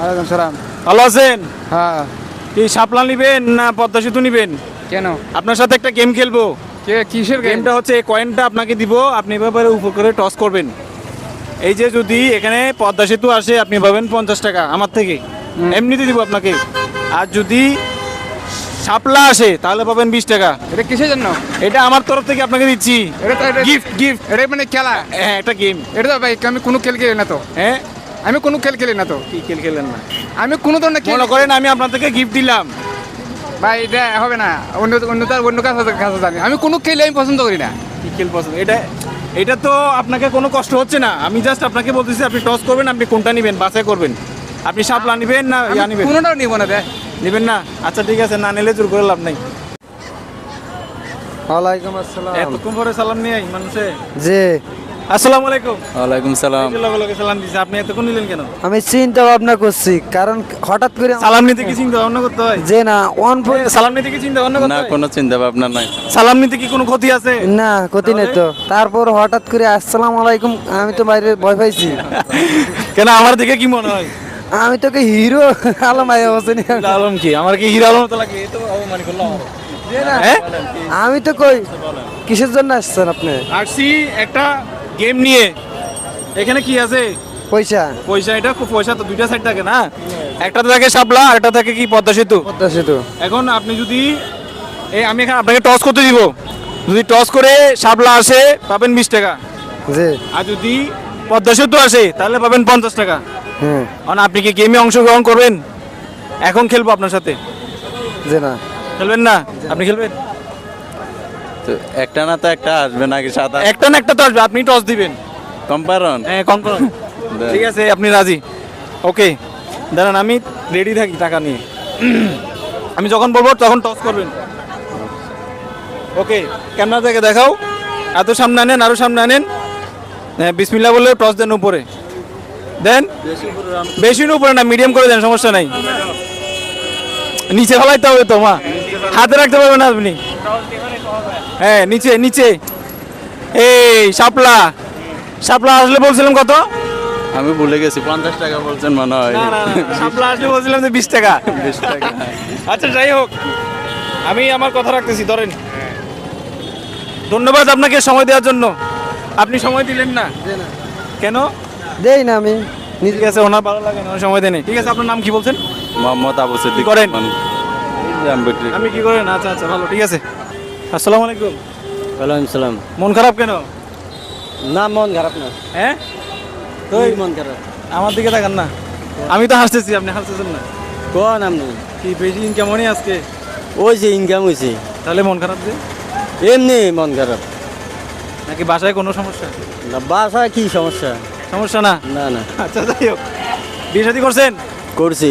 ওয়ালাইকুম সালাম। ভালো আছেন? হ্যাঁ। কি শাপলা নিবেন না পদ্মা সেতু নিবেন? কেন? আপনার সাথে একটা গেম খেলব। কে কিসের গেমটা হচ্ছে এই কয়েনটা আপনাকে দিব আপনি এভাবে উপর করে টস করবেন। এই যে যদি এখানে পদ্মা সেতু আসে আপনি পাবেন পঞ্চাশ টাকা আমার থেকে। এমনিতে দিব আপনাকে। আর যদি শাপলা আসে তাহলে পাবেন বিশ টাকা। এটা কিসের জন্য? এটা আমার তরফ থেকে আপনাকে দিচ্ছি। এটা গিফট গিফট এটা মানে খেলা? হ্যাঁ একটা গেম এটা ভাই আমি কোনো খেল খেলি না তো। হ্যাঁ? আমি কোনো খেল খেলি না তো। কি খেল খেলেন না? আমি কোনো ধরনের খেল মনে করেন আমি আপনার থেকে গিফট দিলাম। ভাই এটা হবে না। অন্য অন্য তার অন্য কাছে কাছে জানি। আমি কোনো খেলে আমি পছন্দ করি না। কি খেল পছন্দ? এটা এটা তো আপনাকে কোনো কষ্ট হচ্ছে না। আমি জাস্ট আপনাকে বলতেছি আপনি টস করবেন আপনি কোনটা নেবেন বাছাই করবেন। আপনি শাপলা নিবেন না ইয়া আমি নিবেন? কোনোটাও নিব না রে নেবেন না? আচ্ছা ঠিক আছে না নিলে জোর করে লাভ নাই। ওয়ালাইকুম আসসালাম। এতক্ষণ পরে সালাম নিয়ে মানুষে। জি। আসসালামু আলাইকুম। ওয়ালাইকুম সালাম। লগে সালাম দিছে আপনি এতক্ষণ নিলেন কেন? আমি চিন্তা ভাবনা করছি কারণ হঠাৎ করে সালাম নিতে কি চিন্তা ভাবনা করতে হয়? যে না অন সালাম নিতে কি চিন্তা ভাবনা করতে না কোনো চিন্তা ভাবনা নাই। সালাম নিতে কি কোনো ক্ষতি আছে? না ক্ষতি নেই তো। তারপর হঠাৎ করে আসসালাম আলাইকুম আমি তো বাইরে ভয় পাইছি। কেন আমার দিকে কি মনে হয়? আমি তোকে হিরো আলম আই হোসেন আলম কি? আমার কি হিরা আলম তো লাগে তো অপমান করল আমার। আমি তো কই কিসের জন্য আসছেন আপনি? আসছি একটা গেম নিয়ে। এখানে কি আছে? পয়সা। পয়সা এটা খুব পয়সা তো দুইটা সাইড থাকে না? একটা থাকে শাপলা আর একটা থাকে কি পদ্মা সেতু? পদ্মা সেতু। এখন আপনি যদি এই আমি এখানে আপনাকে টস করতে দিব। যদি টস করে শাপলা আসে পাবেন বিশ টাকা। জি। আর যদি পদ্মা সেতু আসে তাহলে পাবেন পঞ্চাশ টাকা। হ্যাঁ কারণ আপনি কি গেমে অংশগ্রহণ করবেন? এখন খেলব আপনার সাথে। জি না। খেলবেন না? আপনি খেলবেন? তো একটা না তো একটা আসবে নাকি সাদা একটা না একটা তো আসবে আপনি টস দিবেন। কম্পারন হ্যাঁ কম করুন ঠিক আছে আপনি রাজি। ওকে দাঁড়ান আমি রেডি থাকি টাকা নিয়ে। আমি যখন বলব তখন টস করবেন। ওকে ক্যামেরা থেকে দেখাও। এত সামনে আনেন আরও সামনে আনেন। হ্যাঁ বিসমিল্লা বলে টস দেন উপরে। দেন? বেশি না উপরে না মিডিয়াম করে দেন সমস্যা নাই। নিচে ফেলাইতে হবে তো মা। হাতে রাখতে পারবেন আপনি। হ্যাঁ নিচে নিচে। এই শাপলা। শাপলা আসলে বলছিলাম কত? আমি ভুলে গেছি পঞ্চাশ টাকা বলছেন মনে হয়। না না না, শাপলা আসলে বলছিলাম যে বিশ টাকা। বিশ টাকা আচ্ছা যাই হোক আমি আমার কথা রাখতেছি ধরেন। ধন্যবাদ আপনাকে সময় দেওয়ার জন্য। আপনি সময় দিলেন না? কেন? দেই না আমি। ঠিক আছে ওনার ভালো লাগে না সময় দেন ঠিক আছে আপনার নাম কি বলছেন? মোহাম্মদ আবু সিদ্দিক করেন? আমি আমি কি করেন? আচ্ছা আচ্ছা ভালো ঠিক আছে। আসসালামু আলাইকুম। ওয়ালাইকুম সালাম। মন খারাপ কেন? না মন খারাপ না। হ্যাঁ তুই মন খারাপ? আমার দিকে তাকান না। আমি তো হাসতেছি আপনি হাসতেছেন না। কোন আপনি? কি বেশি ইনকাম হয়নি আজকে? ওই যে ইনকাম হয়েছে তাহলে মন খারাপ যে? এমনি মন খারাপ। নাকি বাসায় কোনো সমস্যা? না বাসা কি সমস্যা? সমস্যা না? না না। আচ্ছা যাই হোক। বিয়ে শাদী করছেন? করছি।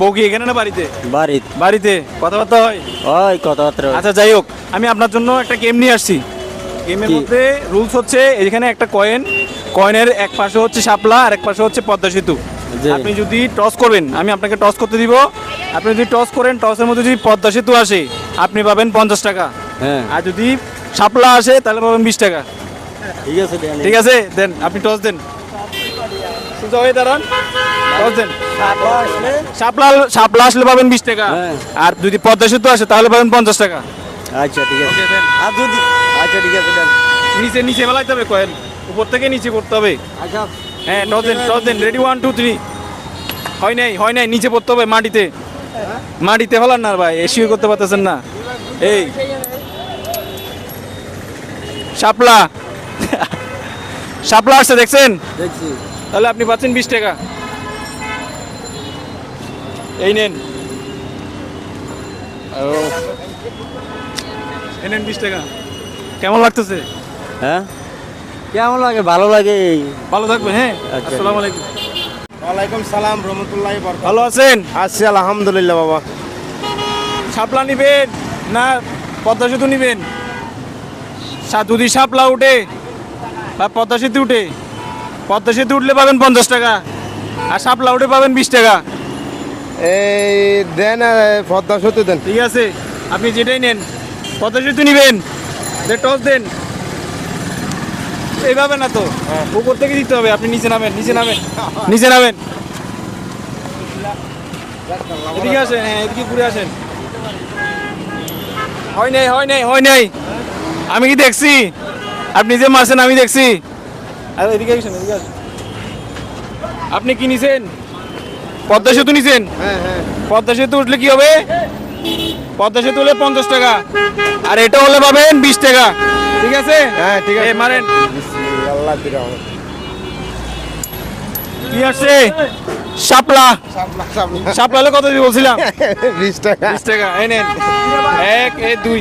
বউ কি এখানে না বাড়িতে? বাড়িত। বাড়িতে? কথাবার্তা হয়? ওই কথাবার্তা আচ্ছা যাই হোক আমি আপনার জন্য একটা গেম নিয়ে আসছি। গেমের মধ্যে রুলস হচ্ছে এখানে একটা কয়েন কয়েনের এক পাশে হচ্ছে শাপলা আর এক পাশে হচ্ছে পদ্মা সেতু। আপনি যদি টস করবেন আমি আপনাকে টস করতে দিব। আপনি যদি টস করেন টসের মধ্যে যদি পদ্মা সেতু আসে আপনি পাবেন পঞ্চাশ টাকা। হ্যাঁ। আর যদি শাপলা আসে তাহলে পাবেন বিশ টাকা। ঠিক আছে ঠিক আছে দেন আপনি টস দেন। সোজা হয়ে দাঁড়ান। দেন শাপলা শাপলা আসলে পাবেন বিশ টাকা। হ্যাঁ। আর যদি পদ্মা সেতু আসে তাহলে পাবেন পঞ্চাশ টাকা। আচ্ছা ঠিক আছে। আর যদি আচ্ছা ঠিক আছে নিচে নিচে ফেলাইতে হবে কয়েন। উপর থেকে নিচে করতে হবে। আচ্ছা। হ্যাঁ toss then ready one two three হয় নাই হয় নাই নিচে পড়তে হবে মাটিতে। মাটিতে ফেলান না ভাই এসিও করতে পারতেছেন না। এই। শাপলা। শাপলা আসছে দেখছেন? দেখছি। তাহলে আপনি পাচ্ছেন বিশ টাকা। এই নেন। এই নেন বিশ টাকা। কেমন লাগতেছে? হ্যাঁ? কেমন লাগে? ভালো লাগে ভালো থাকবে হ্যাঁ? আচ্ছা। আসসালামু আলাইকুম। ওয়ালাইকুম সালাম রহমতুল্লাহ ভালো আছেন? আছি আলহামদুলিল্লাহ বাবা। শাপলা নিবেন না পদ্মা সেতু নিবেন? সা- যদি শাপলা উঠে বা পদ্মা সেতু উঠে? পদ্মা সেতু উঠলে পাবেন পঞ্চাশ টাকা আর শাপলা উঠে পাবেন বিশ টাকা। এই দেন পদ্মা সেতু দেন। ঠিক আছে আপনি যেটাই নেন পদ্মা সেতু নিবেন টস দেন এইভাবে না তো উপর থেকে দিতে হবে আপনি নিচে নামেন নিচে নামেন নিচে নামেন। এদিকে আসেন হ্যাঁ এদিকে ঘুরে আসেন। হয় নাই হয় নাই হয় নাই। আমি কি দেখছি? আপনি যে মারছেন আমি দেখছি। আর এদিকে আসেন এদিকে আসেন। আপনি কি নিছেন? পদ্মা সেতু নিছেন? হ্যাঁ হ্যাঁ। পদ্মা সেতু উঠলে কি হবে? পদ্মা সেতু হলে পঞ্চাশ টাকা। আর এটা হলে পাবেন বিশ টাকা। ঠিক আছে? হ্যাঁ ঠিক আছে। মারেন। আল্লাহ। কি আসছে? শাপলা। সামলা। শাপলা। হলে কত দিয়ে বলছিলাম? বিশ টাকা। বিশ টাকা। এই নেন। এক এ দুই।